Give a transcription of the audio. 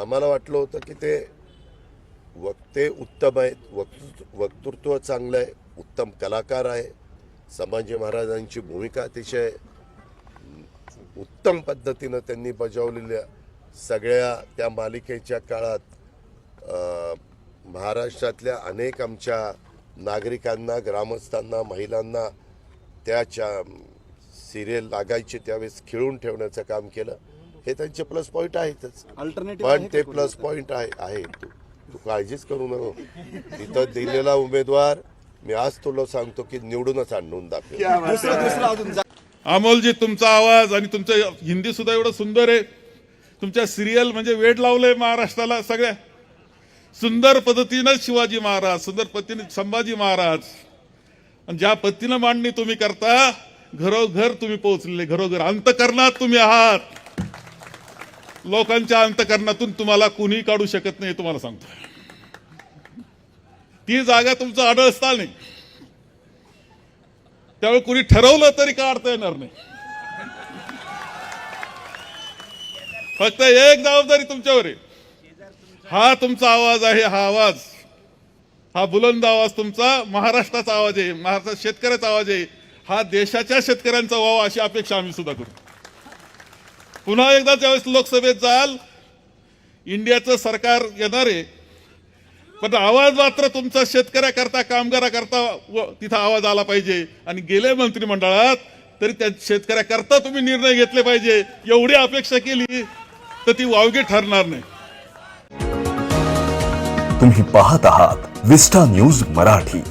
आम्हाला वाटलं होतं की ते वक्ते उत्तम आहेत. वक्तृ वक्तृत्व चांगलं आहे. उत्तम कलाकार आहे. संभाजी महाराजांची भूमिका अतिशय उत्तम पद्धतीनं त्यांनी बजावलेल्या सगळ्या त्या मालिकेच्या काळात महाराष्ट्रातल्या अनेक आमच्या नागरिकांना ग्रामस्थांना महिलांना त्याच्या सिरियल लागायचे त्यावेळेस खिळून ठेवण्याचं काम केलं. हे त्यांचे प्लस पॉईंट आहेतच. अल्टरनेटिव्ह पण ते प्लस पॉइंट आहे आहे. तू तू काळजीच करू नको. तिथं दिलेला उमेदवार मी आज तुला सांगतो की निवडूनच आणून दाखव दुसरं दुसरं अजून जा- अमोलजी तुमचा आवाज आणि तुमचं हिंदी सुद्धा एवढं सुंदर आहे. तुमच्या सिरियल म्हणजे वेड लावलंय महाराष्ट्राला सगळ्या. सुंदर पद्धतीनं शिवाजी महाराज सुंदर पद्धतीने संभाजी महाराज. आणि ज्या पद्धतीनं मांडणी तुम्ही करता घरोघर तुम्ही पोहोचलेले घरोघर अंतकरणात तुम्ही आहात. लोकांच्या अंतकरणातून तुम्हाला कुणी काढू शकत नाही तुम्हाला सांगतो ती जागा तुमचं आढळस्थान नाही त्यावेळी कुणी ठरवलं तरी काढता येणार नाही. फक्त एक जबाबदारी तुमच्यावर आहे. हा तुमचा आवाज आहे हा आवाज. हा बुलंद आवाज तुमचा महाराष्ट्राचा आवाज आहे महाराष्ट्रात शेतकऱ्याचा आवाज आहे. हा देशाच्या शेतकऱ्यांचा व्हावा अशी अपेक्षा आम्ही सुद्धा करू पुन्हा एकदा ज्यावेळेस लोकसभेत जाल इंडियाचं सरकार येणार आहे पण आवाज मात्र तुमचा शेतकऱ्याकरता कामगाराकरता व तिथं आवाज आला पाहिजे. आणि गेले मंत्रिमंडळात तरी त्या शेतकऱ्याकरता तुम्ही निर्णय घेतले पाहिजे. एवढी अपेक्षा केली तर ती वावगी ठरणार नाही. तुम्ही पाहत आहात विस्टा न्यूज मराठी.